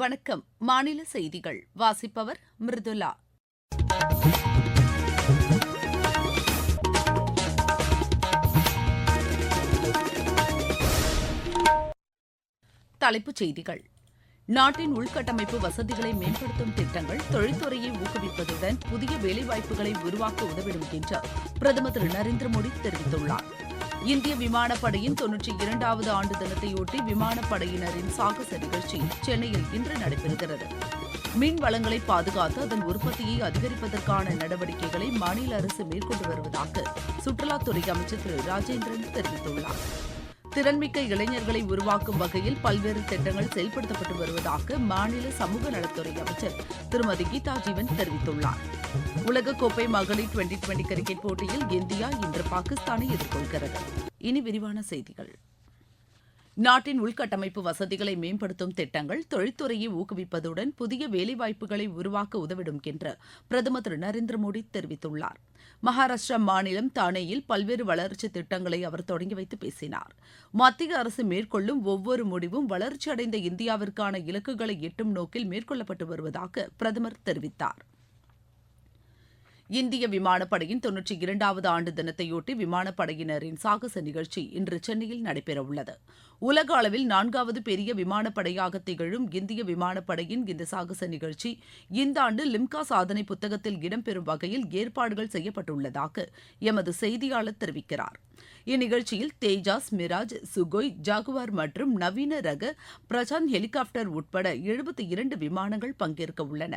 வணக்கம். மாநில செய்திகள். வாசிப்பவர் மிருதுலா தலைப்புச் செய்திகள். நாட்டின் உள்கட்டமைப்பு வசதிகளை மேம்படுத்தும் திட்டங்கள் தொழில்துறையை ஊக்குவிப்பதுடன் புதிய வேலைவாய்ப்புகளை உருவாக்க உதவிடும் என்று பிரதமர் திரு நரேந்திர மோடி தெரிவித்துள்ளாா் இந்திய விமானப்படையின் தொன்னூற்றி இரண்டாவது ஆண்டு தினத்தையொட்டி விமானப்படையினரின் சாகச நிகழ்ச்சி சென்னையில் இன்று நடைபெறுகிறது. மீன் வளங்களை பாதுகாத்து அதன் உற்பத்தியை அதிகரிப்பதற்கான நடவடிக்கைகளை மாநில அரசு மேற்கொண்டு வருவதாக சுற்றுலாத்துறை அமைச்சர் திரு. ராஜேந்திரன் தெரிவித்துள்ளார். திறன்மிக்க இளைஞர்களை உருவாக்கும் வகையில் பல்வேறு திட்டங்கள் செயல்படுத்தப்பட்டு வருவதாக மாநில சமூக நலத்துறை அமைச்சர் திருமதி கீதா ஜீவன் தெரிவித்துள்ளார். உலகக்கோப்பை மகளிர் டுவெண்டி டுவெண்டி கிரிக்கெட் போட்டியில் இந்தியா இன்று பாகிஸ்தானை எதிர்கொள்கிறது. இனி விரிவான செய்திகள். நாட்டின் உள்கட்டமைப்பு வசதிகளை மேம்படுத்தும் திட்டங்கள் தொழில்துறையை ஊக்குவிப்பதுடன் புதிய வேலைவாய்ப்புகளை உருவாக்க உதவிடும் என்று பிரதமர் திரு நரேந்திர மோடி தெரிவித்துள்ளார். மகாராஷ்டிரா மாநிலம் தானேயில் பல்வேறு வளர்ச்சி திட்டங்களை அவர் தொடங்கி வைத்து பேசினார். மத்திய அரசு மேற்கொள்ளும் ஒவ்வொரு முடிவும் வளர்ச்சியடைந்த இந்தியாவிற்கான இலக்குகளை எட்டும் நோக்கில் மேற்கொள்ளப்பட்டு வருவதாக பிரதமர் தெரிவித்தார். இந்திய விமானப்படையின் தொன்னூற்றி இரண்டாவது ஆண்டு தினத்தையொட்டி விமானப்படையினரின் சாகச நிகழ்ச்சி இன்று சென்னையில் நடைபெறவுள்ளது. உலக அளவில் நான்காவது பெரிய விமானப்படையாக திகழும் இந்திய விமானப்படையின் இந்த சாகச நிகழ்ச்சி இந்த ஆண்டு லிம்கா சாதனை புத்தகத்தில் இடம்பெறும் வகையில் ஏற்பாடுகள் செய்யப்பட்டுள்ளதாக எமது செய்தியாளர் தெரிவிக்கிறார். இந்நிகழ்ச்சியில் தேஜாஸ் மிராஜ் சுகோய் ஜாகுவார் மற்றும் நவீன ரக பிரசாந்த் ஹெலிகாப்டர் உட்பட எழுபத்தி இரண்டு விமானங்கள் பங்கேற்க உள்ளன.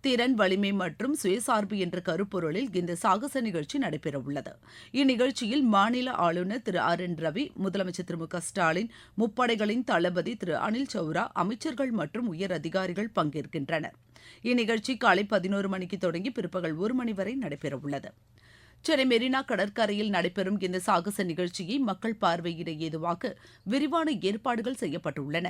திறன் வலிமை மற்றும் சுயசார்பு என்ற கருப்பொருளில் இந்த சாகச நிகழ்ச்சி நடைபெறவுள்ளது. இந்நிகழ்ச்சியில் மாநில ஆளுநர் திரு ஆர் என் ரவி முதலமைச்சர் திரு மு க ஸ்டாலின் முப்படைகளின் தளபதி திரு அனில் சௌரா அமைச்சர்கள் மற்றும் உயர் அதிகாரிகள் பங்கேற்கின்றனர். இந்நிகழ்ச்சி காலை பதினோரு மணிக்கு தொடங்கி பிற்பகல் ஒரு மணி வரை நடைபெறவுள்ளது. சென்னை மெரினா கடற்கரையில் நடைபெறும் இந்த சாகச நிகழ்ச்சியை மக்கள் பார்வையிட ஏதுவாக விரிவான ஏற்பாடுகள் செய்யப்பட்டுள்ளன.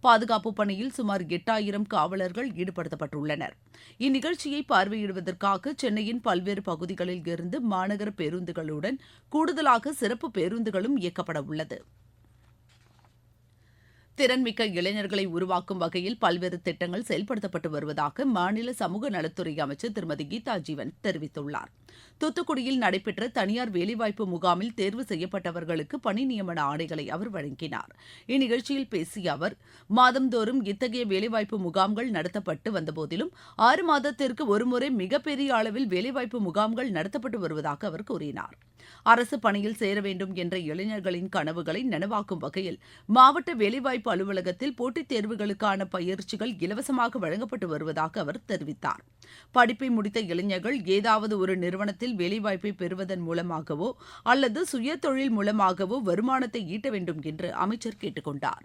பாதுகாப்பு பணியில் சுமார் எட்டாயிரம் காவலர்கள் ஈடுபடுத்தப்பட்டுள்ளனர். இந்நிகழ்ச்சியை பார்வையிடுவதற்காக சென்னையின் பல்வேறு பகுதிகளில் இருந்து மாநகர பேருந்துகளுடன் கூடுதலாக சிறப்பு பேருந்துகளும் இயக்கப்பட உள்ளது திறன்மிக்க இளைஞர்களை உருவாக்கும் வகையில் பல்வேறு திட்டங்கள் செயல்படுத்தப்பட்டு வருவதாக மாநில சமூக நலத்துறை அமைச்சர் திருமதி கீதா ஜீவன் தெரிவித்துள்ளார். தூத்துக்குடியில் நடைபெற்ற தனியார் வேலைவாய்ப்பு முகாமில் தேர்வு செய்யப்பட்டவர்களுக்கு பணி நியமன ஆணைகளை அவர் வழங்கினார். இந்நிகழ்ச்சியில் பேசிய அவர் மாதந்தோறும் இத்தகைய வேலைவாய்ப்பு முகாம்கள் நடத்தப்பட்டு வந்தபோதிலும் ஆறு மாதத்திற்கு ஒருமுறை மிகப்பெரிய அளவில் வேலைவாய்ப்பு முகாம்கள் நடத்தப்பட்டு வருவதாக அவர் கூறினார். அரசு பணியில் சேர வேண்டும் என்ற இளைஞர்களின் கனவுகளை நனவாக்கும் வகையில் மாவட்ட வேலைவாய்ப்பு அலுவலகத்தில் போட்டித் தேர்வுகளுக்கான பயிற்சிகள் இலவசமாக வழங்கப்பட்டு வருவதாக அவர் தெரிவித்தார். படிப்பை முடித்த இளைஞர்கள் ஏதாவது ஒரு நிறுவனத்தில் வேலைவாய்ப்பை பெறுவதன் மூலமாகவோ அல்லது சுயதொழில் மூலமாகவோ வருமானத்தை ஈட்ட வேண்டும் என்று அமைச்சர் கேட்டுக்கொண்டாா்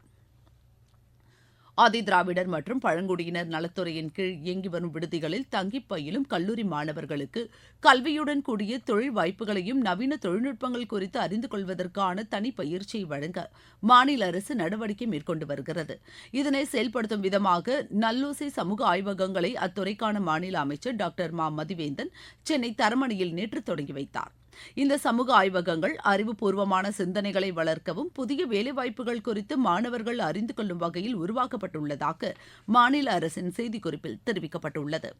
ஆதிதிராவிடர் மற்றும் பழங்குடியினர் நலத்துறையின் கீழ் இயங்கி வரும் விடுதிகளில் தங்கி பயிலும் கல்லூரி மாணவர்களுக்கு கல்வியுடன் கூடிய தொழில் வாய்ப்புகளையும் நவீன தொழில்நுட்பங்கள் குறித்து அறிந்து கொள்வதற்கான தனி பயிற்சியை வழங்க மாநில அரசு நடவடிக்கை மேற்கொண்டு வருகிறது. இதனை செயல்படுத்தும் விதமாக நல்லோசை சமூக ஆய்வகங்களை அத்துறைக்கான மாநில அமைச்சர் டாக்டர் மா. மதிவேந்தன் சென்னை தரமணியில் நேற்று தொடங்கி வைத்தார். இந்த சமூக ஆய்வகங்கள் அறிவுபூர்வமான சிந்தனைகளை வளர்க்கவும் புதிய வேலைவாய்ப்புகள் குறித்து மாணவர்கள் அறிந்து கொள்ளும் வகையில் உருவாக்கப்பட்டுள்ளதாக மாநில அரசின் செய்திக்குறிப்பில் தெரிவிக்கப்பட்டுள்ளது.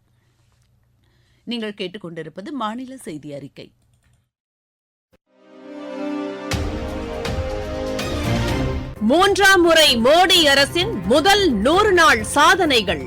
நீங்கள் கேட்டுக்கொண்டிருப்பது மாநில செய்தி அறிக்கை. மூன்றாம் முறை மோடி அரசின் முதல் நூறு நாள் சாதனைகள்.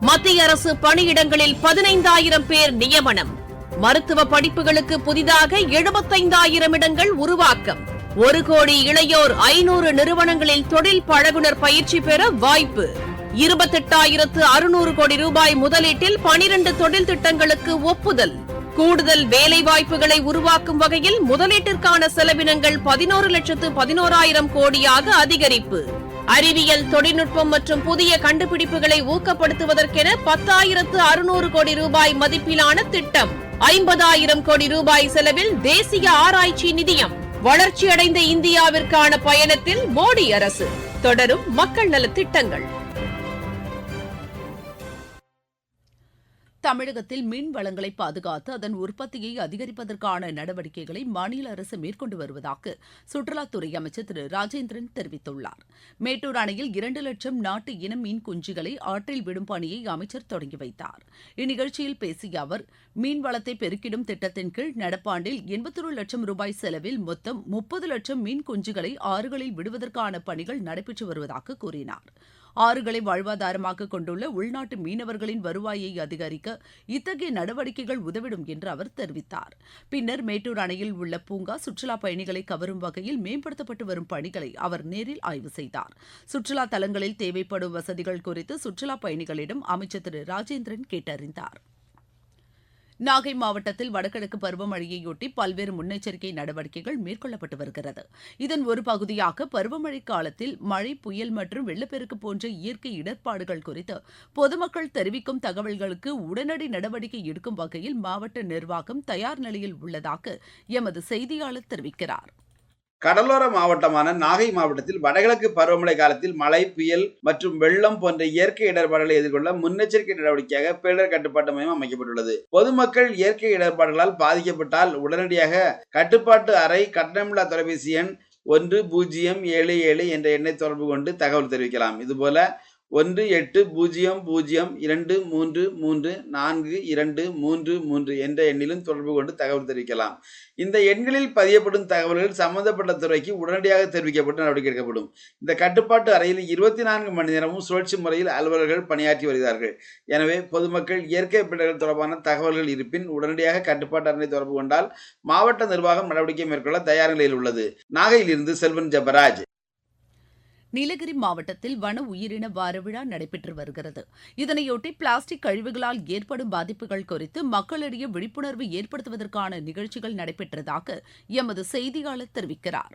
மத்திய அரசு பணியிடங்களில் பதினைந்தாயிரம் பேர் நியமனம். மருத்துவ படிப்புகளுக்கு புதிதாக எழுபத்தைந்தாயிரம் இடங்கள் உருவாக்கம். ஒரு கோடி இளையோர் ஐநூறு நிறுவனங்களில் தொழில் பழகுனர் பயிற்சி பெற வாய்ப்பு. இருபத்தெட்டாயிரத்து அறுநூறு கோடி ரூபாய் முதலீட்டில் பனிரண்டு தொழில் திட்டங்களுக்கு ஒப்புதல். கூடுதல் வேலை வாய்ப்புகளை உருவாக்கும் வகையில் முதலீட்டிற்கான செலவினங்கள் பதினோரு லட்சத்து பதினோராயிரம் கோடியாக அதிகரிப்பு. அறிவியல் தொழில்நுட்பம் மற்றும் புதிய கண்டுபிடிப்புகளை ஊக்கப்படுத்துவதற்கென பத்தாயிரத்து அறுநூறு கோடி ரூபாய் மதிப்பிலான திட்டம். ஐம்பதாயிரம் கோடி ரூபாய் செலவில் தேசிய ஆராய்ச்சி நிதியம் வளர்ச்சியடைந்த இந்தியாவிற்கான பயணத்தில் மோடி அரசு. தொடரும் மக்கள் நலத்திட்டங்கள் தமிழகத்தில் மீன் வளங்களை பாதுகாத்து அதன் உற்பத்தியை அதிகரிப்பதற்கான நடவடிக்கைகளை மாநில அரசு மேற்கொண்டு வருவதாக சுற்றுலாத்துறை அமைச்சர் திரு ராஜேந்திரன் தெரிவித்துள்ளார். மேட்டூர் அணையில் இரண்டு லட்சம் நாட்டு இன மீன் குஞ்சுகளை ஆற்றில் விடும் பணியை அமைச்சர் தொடங்கி வைத்தார். இந்நிகழ்ச்சியில் பேசிய அவர் மீன் வளத்தை பெருக்கிடும் திட்டத்தின் கீழ் நடப்பாண்டில் எண்பத்தொரு லட்சம் ரூபாய் செலவில் மொத்தம் முப்பது லட்சம் மீன் குஞ்சுகளை ஆறுகளில் விடுவதற்கான பணிகள் நடைபெற்று வருவதாக கூறினார். ஆறுகளை வாழ்வாதாரமாக கொண்டுள்ள உள்நாட்டு மீனவர்களின் வருவாயை அதிகரிக்க இத்தகைய நடவடிக்கைகள் உதவிடும் என்று அவர் தெரிவித்தார். பின்னர் மேட்டூர் அணையில் உள்ள பூங்கா சுற்றுலா பயணிகளை கவரும் வகையில் மேம்படுத்தப்பட்டு வரும் பணிகளை அவர் நேரில் ஆய்வு செய்தார். சுற்றுலா தலங்களில் தேவைப்படும் வசதிகள் குறித்து சுற்றுலா பயணிகளிடம் அமைச்சர் திரு. ராஜேந்திரன் கேட்டறிந்தார். நாகை மாவட்டத்தில் வடகிழக்கு பருவமழையையொட்டி பல்வேறு முன்னெச்சரிக்கை நடவடிக்கைகள் மேற்கொள்ளப்பட்டு வருகிறது. இதன் ஒரு பகுதியாக பருவமழை காலத்தில் மழை புயல் மற்றும் வெள்ளப்பெருக்கு போன்ற இயற்கை இடர்பாடுகள் குறித்து பொதுமக்கள் தெரிவிக்கும் தகவல்களுக்கு உடனடி நடவடிக்கை எடுக்கும் வகையில் மாவட்ட நிர்வாகம் தயார் நிலையில் உள்ளதாக எமது செய்தியாளர் தெரிவிக்கிறார். கடலோர மாவட்டமான நாகை மாவட்டத்தில் வடகிழக்கு பருவமழை காலத்தில் மழை புயல் மற்றும் வெள்ளம் போன்ற இயற்கை இடர்பாடுகளை எதிர்கொள்ள முன்னெச்சரிக்கை நடவடிக்கையாக பேரிடர் கட்டுப்பாட்டு மையம் அமைக்கப்பட்டுள்ளது. பொதுமக்கள் இயற்கை இடர்பாடுகளால் பாதிக்கப்பட்டால் உடனடியாக கட்டுப்பாட்டு அறை கட்டணமில்லா தொலைபேசி எண் ஒன்று பூஜ்ஜியம் ஏழு ஏழு என்ற எண்ணை தொடர்பு கொண்டு தகவல் தெரிவிக்கலாம். இதுபோல ஒன்று எட்டு பூஜ்ஜியம் பூஜ்ஜியம் இரண்டு மூன்று மூன்று நான்கு இரண்டு மூன்று மூன்று என்ற எண்ணிலும் தொடர்பு கொண்டு தகவல் தெரிவிக்கலாம். இந்த எண்களில் பதியப்படும் தகவல்கள் சம்பந்தப்பட்ட துறைக்கு உடனடியாக தெரிவிக்கப்பட்டு நடவடிக்கை எடுக்கப்படும். இந்த கட்டுப்பாட்டு அறையில் இருபத்தி நான்கு மணி நேரமும் சுழற்சி முறையில் அலுவலர்கள் பணியாற்றி வருகிறார்கள். எனவே பொதுமக்கள் இயற்கை பிள்ளைகள் தொடர்பான தகவல்கள் இருப்பின் உடனடியாக கட்டுப்பாட்டு அறையை தொடர்பு கொண்டால் மாவட்ட நிர்வாகம் நடவடிக்கை மேற்கொள்ள தயார் நிலையில் உள்ளது. நாகையிலிருந்து செல்வன் ஜபராஜ். நீலகிரி மாவட்டத்தில் வன உயிரின வாரவிழா நடைபெற்று வருகிறது. இதனையொட்டி பிளாஸ்டிக் கழிவுகளால் ஏற்படும் பாதிப்புகள் குறித்து மக்களிடையே விழிப்புணர்வு ஏற்படுத்துவதற்கான நிகழ்ச்சிகள் நடைபெற்றதாக எமது செய்தியாளர் தெரிவிக்கிறார்.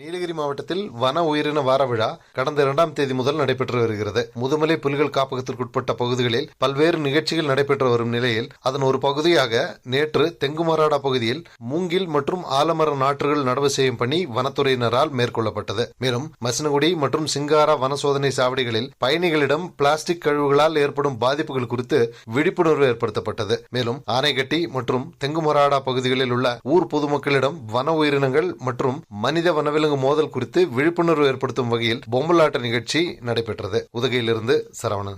நீலகிரி மாவட்டத்தில் வன உயிரின வார விழா கடந்த இரண்டாம் தேதி முதல் நடைபெற்று வருகிறது. முதுமலை புலிகள் காப்பகத்திற்குட்பட்ட பகுதிகளில் பல்வேறு நிகழ்ச்சிகள் நடைபெற்று வரும் நிலையில் அதன் ஒரு பகுதியாக நேற்று தெங்குமராடா பகுதியில் மூங்கில் மற்றும் ஆலமர நாற்றுகள் நடவு செய்யும் பணி வனத்துறையினரால் மேற்கொள்ளப்பட்டது. மேலும் மசினகுடி மற்றும் சிங்காரா வன சோதனை சாவடிகளில் பயணிகளிடம் பிளாஸ்டிக் கழிவுகளால் ஏற்படும் பாதிப்புகள் குறித்து விழிப்புணர்வு ஏற்படுத்தப்பட்டது. மேலும் ஆனைகட்டி மற்றும் தெங்குமராடா பகுதிகளில் உள்ள ஊர் பொதுமக்களிடம் வன உயிரினங்கள் மற்றும் மனித வனவிலங்கு மோதல் குறித்து விழிப்புணர்வு ஏற்படுத்தும் வகையில் பொம்மலாட்ட நிகழ்ச்சி நடைபெற்றது. உதகையிலிருந்து சரவணன்.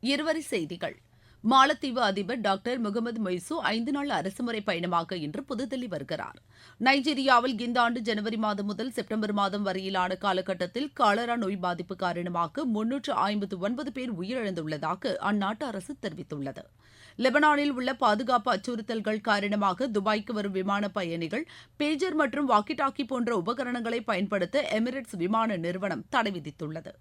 இருவரி செய்திகள். மாலத்தீவு அதிபர் டாக்டர் முகமது மொய்சு ஐந்து நாள் அரசுமுறை பயணமாக இன்று புதுதில்லி வருகிறார். நைஜீரியாவில் இந்த ஆண்டு ஜனவரி மாதம் முதல் செப்டம்பர் மாதம் வரையிலான காலகட்டத்தில் காலரா நோய் பாதிப்பு காரணமாக முன்னூற்று ஐம்பத்து ஒன்பது பேர் உயிரிழந்துள்ளதாக அந்நாட்டு அரசு தெரிவித்துள்ளது. லெபனானில் உள்ள பாதுகாப்பு அச்சுறுத்தல்கள் காரணமாக துபாய்க்கு வரும் விமான பயணிகள் பேஜர் மற்றும் வாக்கி டாக்கி போன்ற உபகரணங்களை பயன்படுத்த எமிரேட்ஸ் விமான நிறுவனம் தடை விதித்துள்ளது.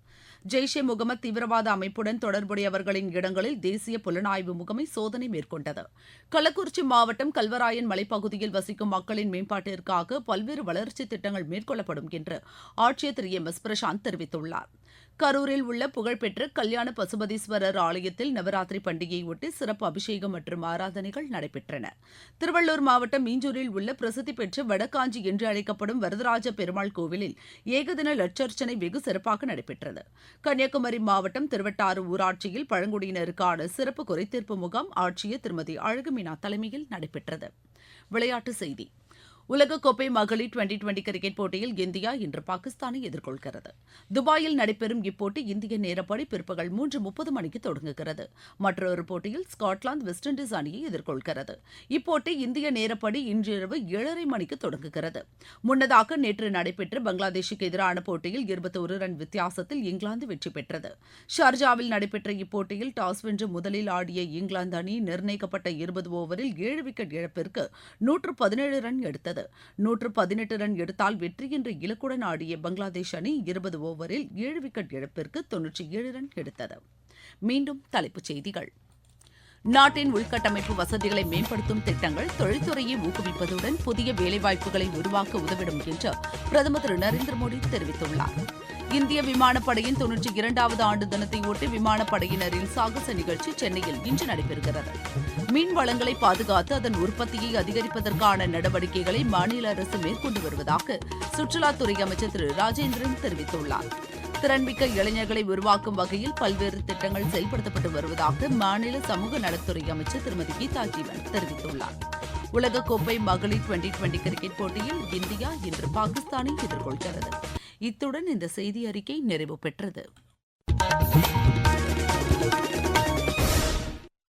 ஜெய்ஷே முகமது தீவிரவாத அமைப்புடன் தொடர்புடையவர்களின் இடங்களில் தேசிய புலனாய்வு முகமை சோதனை மேற்கொண்டது. கள்ளக்குறிச்சி மாவட்டம் கல்வராயன் மலைப்பகுதியில் வசிக்கும் மக்களின் மேம்பாட்டிற்காக பல்வேறு வளர்ச்சித் திட்டங்கள் மேற்கொள்ளப்படும் என்று ஆட்சியர் திரு எம் எஸ் பிரசாந்த் தெரிவித்துள்ளார். கரூரில் உள்ள புகழ்பெற்ற கல்யாண பசுபதீஸ்வரர் ஆலயத்தில் நவராத்திரி பண்டிகையொட்டி சிறப்பு அபிஷேகம் மற்றும் ஆராதனைகள் நடைபெற்றன. திருவள்ளூர் மாவட்டம் மீஞ்சூரில் உள்ள பிரசித்தி பெற்ற வடகாஞ்சி என்று அழைக்கப்படும் வரதராஜ பெருமாள் கோவிலில் ஏகதின லட்சர்ச்சனை வெகு சிறப்பாக நடைபெற்றது. கன்னியாகுமரி மாவட்டம் திருவட்டாறு ஊராட்சியில் பழங்குடியினருக்கான சிறப்பு குறைதீர்ப்பு முகாம் ஆட்சியர் திருமதி அழகுமினா தலைமையில் நடைபெற்றது. விளையாட்டுச் செய்தி. உலகக்கோப்பை மகளிர் டுவெண்டி டுவெண்டி கிரிக்கெட் போட்டியில் இந்தியா இன்று பாகிஸ்தானை எதிர்கொள்கிறது. துபாயில் நடைபெறும் இப்போட்டி இந்திய நேரப்படி பிற்பகல் மூன்று முப்பது மணிக்கு தொடங்குகிறது. மற்றொரு போட்டியில் ஸ்காட்லாந்து வெஸ்ட் இண்டீஸ் அணியை எதிர்கொள்கிறது. இப்போட்டி இந்திய நேரப்படி இன்றிரவு ஏழரை மணிக்கு தொடங்குகிறது. முன்னதாக நேற்று நடைபெற்ற பங்களாதேஷுக்கு எதிரான போட்டியில் இருபத்தொரு ரன் வித்தியாசத்தில் இங்கிலாந்து வெற்றி பெற்றது. ஷார்ஜாவில் நடைபெற்ற இப்போட்டியில் டாஸ் வென்று முதலில் ஆடிய இங்கிலாந்து அணி நிர்ணயிக்கப்பட்ட இருபது ஓவரில் ஏழு விக்கெட் இழப்பிற்கு நூற்று பதினேழு ரன் எடுத்தது. நூற்று பதினெட்டு ரன் எடுத்தால் வெற்றி என்ற இலக்குடன் ஆடிய பங்களாதேஷ் அணி இருபது ஓவரில் ஏழு விக்கெட் இழப்பிற்கு தொன்னூற்றி ஏழு ரன் எடுத்தது. மீண்டும் தலைப்புச் செய்திகள். நாட்டின் உள்கட்டமைப்பு வசதிகளை மேம்படுத்தும் திட்டங்கள் தொழில்துறையை ஊக்குவிப்பதுடன் புதிய வேலைவாய்ப்புகளை உருவாக்க உதவிடும் என்று பிரதமர் திரு நரேந்திர மோடி தெரிவித்துள்ளார். இந்திய விமானப்படையின் தொன்னூற்றி இரண்டாவது ஆண்டு தினத்தையொட்டி விமானப்படையினரின் சாகச நிகழ்ச்சி சென்னையில் இன்று நடைபெறுகிறது. மீன் வளங்களை பாதுகாத்து அதன் உற்பத்தியை அதிகரிப்பதற்கான நடவடிக்கைகளை மாநில அரசு மேற்கொண்டு வருவதாக சுற்றுலாத்துறை அமைச்சர் திரு ராஜேந்திரன் தெரிவித்துள்ளார். திறன்மிக்க இளைஞர்களை உருவாக்கும் வகையில் பல்வேறு திட்டங்கள் செயல்படுத்தப்பட்டு வருவதாக மாநில சமூக நலத்துறை அமைச்சர் திருமதி கீதா ஜீவன் தெரிவித்துள்ளார். உலகக்கோப்பை மகளிர் டுவெண்டி டுவெண்டி கிரிக்கெட் போட்டியில் இந்தியா இன்று பாகிஸ்தானை எதிர்கொள்கிறது. இத்துடன் இந்த செய்தி அறிக்கை நிறைவு பெற்றது.